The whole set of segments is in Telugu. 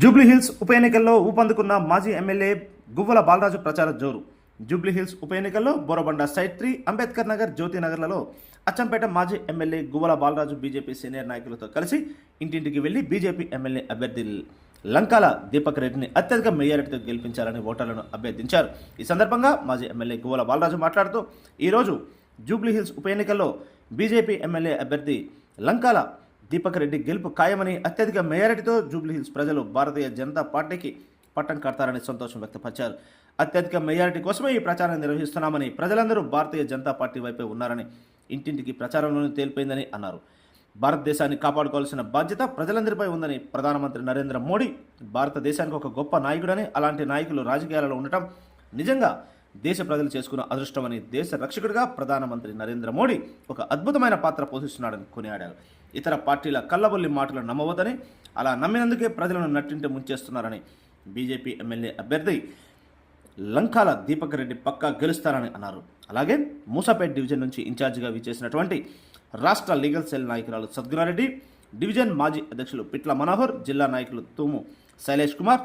జూబ్లీ హిల్స్ ఉప ఎన్నికల్లో ఊపందుకున్న మాజీ ఎమ్మెల్యే గువ్వల బాలరాజు ప్రచార జోరు. జూబ్లీ హిల్స్ ఉప ఎన్నికల్లో బోరబండ సైట్ త్రీ అంబేద్కర్ నగర్ జ్యోతి నగర్లలో అచ్చంపేట మాజీ MLA Guvvala Balaraju BJP senior నాయకులతో కలిసి ఇంటింటికి వెళ్ళి బీజేపీ ఎమ్మెల్యే అభ్యర్థి లంకాల దీపక్ రెడ్డిని అత్యధిక మెజారిటీతో గెలిపించాలని ఓటర్లను అభ్యర్థించారు. ఈ సందర్భంగా మాజీ ఎమ్మెల్యే గువ్వల బాలరాజు మాట్లాడుతూ ఈరోజు జూబ్లీ హిల్స్ ఉప ఎన్నికల్లో బీజేపీ ఎమ్మెల్యే అభ్యర్థి లంకాల దీపక్ రెడ్డి గెలుపు ఖాయమని అత్యధిక మెజారిటీతో జూబ్లీహిల్స్ ప్రజలు భారతీయ జనతా పార్టీకి పట్టం కడతారని సంతోషం వ్యక్తపరిచారు. అత్యధిక మెజారిటీ కోసమే ఈ ప్రచారం నిర్వహిస్తున్నామని ప్రజలందరూ భారతీయ జనతా పార్టీ వైపే ఉన్నారని ఇంటింటికి ప్రచారంలోనే తేలిపోయిందని అన్నారు. భారతదేశాన్ని కాపాడుకోవాల్సిన బాధ్యత ప్రజలందరిపై ఉందని ప్రధానమంత్రి నరేంద్ర మోడీ భారతదేశానికి ఒక గొప్ప నాయకుడని అలాంటి నాయకులు రాజకీయాలలో ఉండటం నిజంగా దేశ ప్రజలు చేసుకున్న అదృష్టమని దేశ రక్షకుడిగా ప్రధానమంత్రి నరేంద్ర మోడీ ఒక అద్భుతమైన పాత్ర పోషిస్తున్నాడని కొనియాడారు. ఇతర పార్టీల కళ్ళబొల్లి మాటలు నమ్మవద్దని అలా నమ్మినందుకే ప్రజలను నట్టింటి ముంచేస్తున్నారని బీజేపీ ఎమ్మెల్యే అభ్యర్థి లంకాల దీపక్ రెడ్డి పక్కా గెలుస్తారని అన్నారు. అలాగే మూసాపేట్ డివిజన్ నుంచి ఇన్ఛార్జిగా విచ్చేసినటువంటి రాష్ట్ర లీగల్ సెల్ నాయకురాలు సద్గుణారెడ్డి డివిజన్ మాజీ అధ్యక్షులు పిట్ల మనోహర్ జిల్లా నాయకులు తూము శైలేష్ కుమార్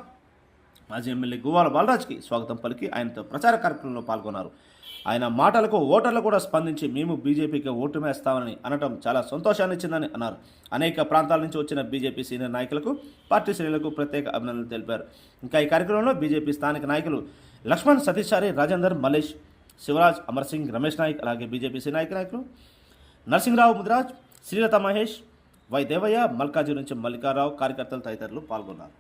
మాజీ ఎమ్మెల్యే గువ్వాల బాలరాజ్కి స్వాగతం పలికి ఆయనతో ప్రచార కార్యక్రమంలో పాల్గొన్నారు. ఆయన మాటలకు ఓటర్లు కూడా స్పందించి మేము బీజేపీకి ఓటు వేస్తామని అనటం చాలా సంతోషాన్ని ఇచ్చిందని అన్నారు. అనేక ప్రాంతాల నుంచి వచ్చిన బీజేపీ సీనియర్ నాయకులకు పార్టీ శ్రేణులకు ప్రత్యేక అభినందనలు తెలిపారు. ఇంకా ఈ కార్యక్రమంలో బీజేపీ స్థానిక నాయకులు లక్ష్మణ్ సతీశారి రాజేందర్ మలేష్ శివరాజ్ అమర్ సింగ్ రమేష్ నాయక్ అలాగే బీజేపీ నాయక నాయకులు నరసింహరావు ముదిరాజ్ శ్రీలత మహేష్ వై దేవయ్య మల్కాజీ నుంచి మల్లికారావు కార్యకర్తలు తదితరులు పాల్గొన్నారు.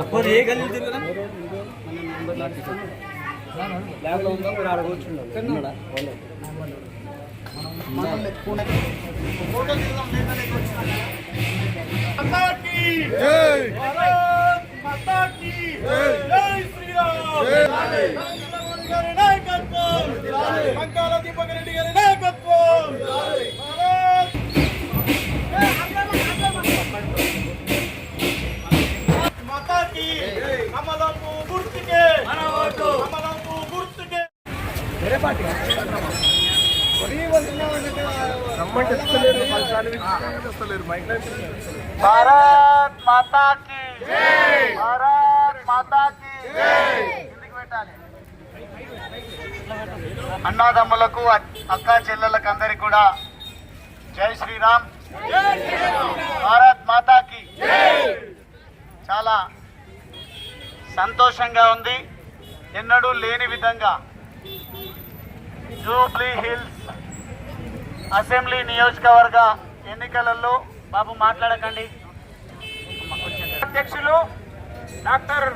అప్పుడు ఏ గల్లీలు తిరుగుదా ల్యాబ్లో ఉందా? మీరు ఆడ కూర్చున్నాడు దీపక్ రెడ్డి గారి నాయకత్వం. భారత్ మాతా కి భారత్ మాతా కి కిందికి పెట్టాలి? అన్నాదమ్ములకు అక్క చెల్లెళ్ళకు అందరికి కూడా జై శ్రీరామ్. భారత్ మాతాకి చాలా సంతోషంగా ఉంది. ఎన్నడూ లేని విధంగా జూబ్లీ హిల్స్ అసెంబ్లీ నియోజకవర్గ ఎన్నికలలో బాబు మాట్లాడకండి. అధ్యక్షులు డాక్టర్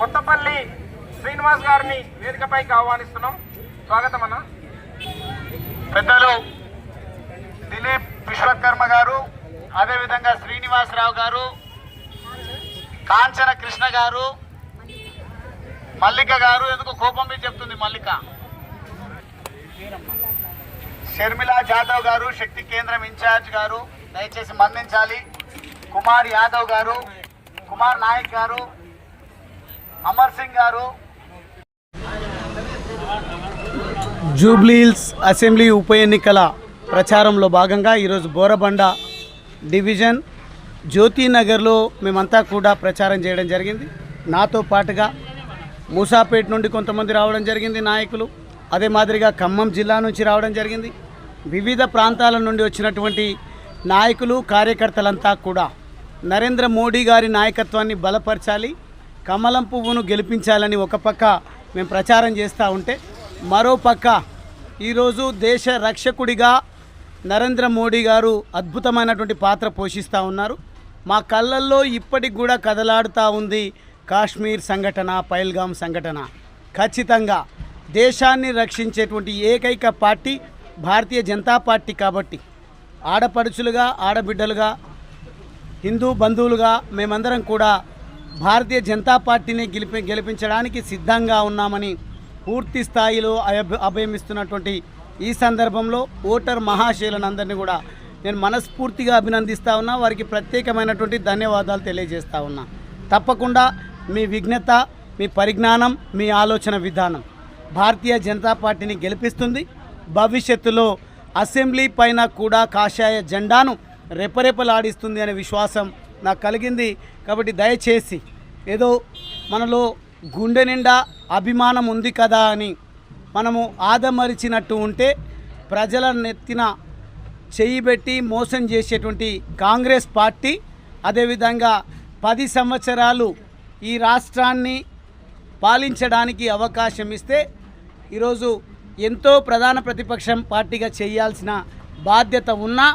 కొత్తపల్లి శ్రీనివాస్ గారిని వేదికపైకి ఆహ్వానిస్తున్నాం. స్వాగతం అన్న. పెద్దలు దిలీప్ విశ్వకర్మ గారు అదేవిధంగా శ్రీనివాసరావు గారు కాంచన కృష్ణ గారు మల్లిక గారు ఎందుకు కోపం మీద చెప్తుంది మల్లిక? షర్మిలా జాదవ్ గారు శక్తి కేంద్రం ఇన్ఛార్జ్ గారు దయచేసి మందించాలి కుమార్ యాదవ్ గారు కుమార్ నాయక్ గారు అమర్ సింగ్ గారు. జూబ్లీహిల్స్ అసెంబ్లీ ఉప ఎన్నికల ప్రచారంలో భాగంగా ఈరోజు బోరబండ డివిజన్ జ్యోతినగర్లో మేమంతా కూడా ప్రచారం చేయడం జరిగింది. నాతో పాటుగా మూసాపేట్ నుండి కొంతమంది రావడం జరిగింది నాయకులు. అదే మాదిరిగా ఖమ్మం జిల్లా నుంచి రావడం జరిగింది. వివిధ ప్రాంతాల నుండి వచ్చినటువంటి నాయకులు కార్యకర్తలంతా కూడా నరేంద్ర మోడీ గారి నాయకత్వాన్ని బలపరచాలి కమలం పువ్వును గెలిపించాలని ఒక పక్క మేము ప్రచారం చేస్తూ ఉంటే మరో పక్క ఈరోజు దేశ రక్షకుడిగా నరేంద్ర మోడీ గారు అద్భుతమైనటువంటి పాత్ర పోషిస్తూ ఉన్నారు. మా కళ్ళల్లో ఇప్పటికి కూడా కదలాడుతూ ఉంది కాశ్మీర్ సంఘటన పైల్గాం సంఘటన. ఖచ్చితంగా దేశాన్ని రక్షించేటువంటి ఏకైక పార్టీ భారతీయ జనతా పార్టీ కాబట్టి ఆడపడుచులుగా ఆడబిడ్డలుగా హిందూ బంధువులుగా మేమందరం కూడా భారతీయ జనతా పార్టీని గెలిపి గెలిపించడానికి సిద్ధంగా ఉన్నామని పూర్తి స్థాయిలో అభయమిస్తున్నటువంటి ఈ సందర్భంలో ఓటర్ మహాశైలనందరినీ కూడా నేను మనస్ఫూర్తిగా అభినందిస్తా ఉన్నా. వారికి ప్రత్యేకమైనటువంటి ధన్యవాదాలు తెలియజేస్తూ ఉన్నా. తప్పకుండా మీ విఘ్నత మీ పరిజ్ఞానం మీ ఆలోచన విధానం భారతీయ జనతా పార్టీని గెలిపిస్తుంది. భవిష్యత్తులో అసెంబ్లీ పైన కూడా కాషాయ జెండాను రెపరెపలాడిస్తుంది అనే విశ్వాసం నాకు కలిగింది. కాబట్టి దయచేసి ఏదో మనలో గుండె నిండా అభిమానం ఉంది కదా అని మనము ఆదమరిచినట్టు ఉంటే ప్రజల నెత్తిన చెయ్యి పెట్టి మోసం చేసేటువంటి కాంగ్రెస్ పార్టీ అదేవిధంగా పది సంవత్సరాలు ఈ రాష్ట్రాన్ని పాలించడానికి అవకాశం ఇస్తే ఈరోజు ఎంతో ప్రధాన ప్రతిపక్షం పార్టీగా చేయాల్సిన బాధ్యత ఉన్నా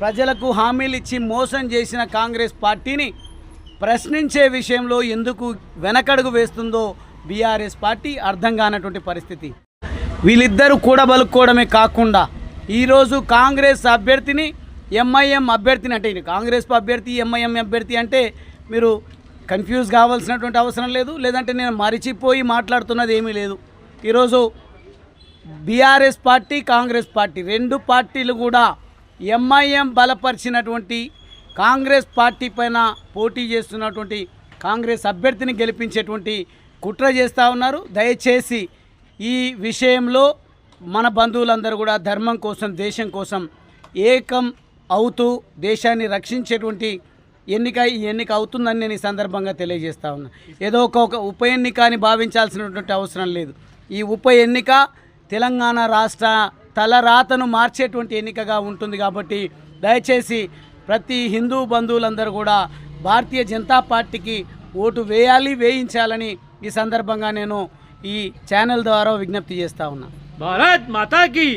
ప్రజలకు హామీలు ఇచ్చి మోసం చేసిన కాంగ్రెస్ పార్టీని ప్రశ్నించే విషయంలో ఎందుకు వెనకడుగు వేస్తుందో బీఆర్ఎస్ పార్టీ అర్థం కానటువంటి పరిస్థితి. వీళ్ళిద్దరూ కూడబలుక్కోవడమే కాకుండా ఈరోజు కాంగ్రెస్ అభ్యర్థిని ఎంఐఎం అభ్యర్థిని అంటే కాంగ్రెస్ అభ్యర్థి ఎంఐఎం అభ్యర్థి అంటే మీరు కన్ఫ్యూజ్ కావాల్సినటువంటి అవసరం లేదు. లేదంటే నేను మరిచిపోయి మాట్లాడుతున్నది ఏమీ లేదు. ఈరోజు బీఆర్ఎస్ పార్టీ కాంగ్రెస్ పార్టీ. రెండు పార్టీలు కూడా ఎంఐఎం బలపరిచినటువంటి కాంగ్రెస్ పార్టీ పైన పోటీ చేస్తున్నటువంటి కాంగ్రెస్ అభ్యర్థిని గెలిపించేటువంటి కుట్ర చేస్తూ ఉన్నారు. దయచేసి ఈ విషయంలో మన బంధువులందరూ కూడా ధర్మం కోసం దేశం కోసం ఏకం అవుతూ దేశాన్ని రక్షించేటువంటి ఎన్నిక ఈ ఎన్నిక అవుతుందని నేను ఈ సందర్భంగా తెలియజేస్తా ఉన్నా. ఏదో ఒక ఒక ఉప ఎన్నిక అని భావించాల్సినటువంటి అవసరం లేదు. ఈ ఉప ఎన్నిక తెలంగాణ రాష్ట్ర తలరాతను మార్చేటువంటి ఎన్నికగా ఉంటుంది కాబట్టి దయచేసి ప్రతి హిందూ బంధువులందరూ కూడా భారతీయ జనతా పార్టీకి ఓటు వేయాలి వేయించాలని ఈ సందర్భంగా నేను ఈ ఛానల్ ద్వారా విజ్ఞప్తి చేస్తా ఉన్నా. భారత్ మాతాకి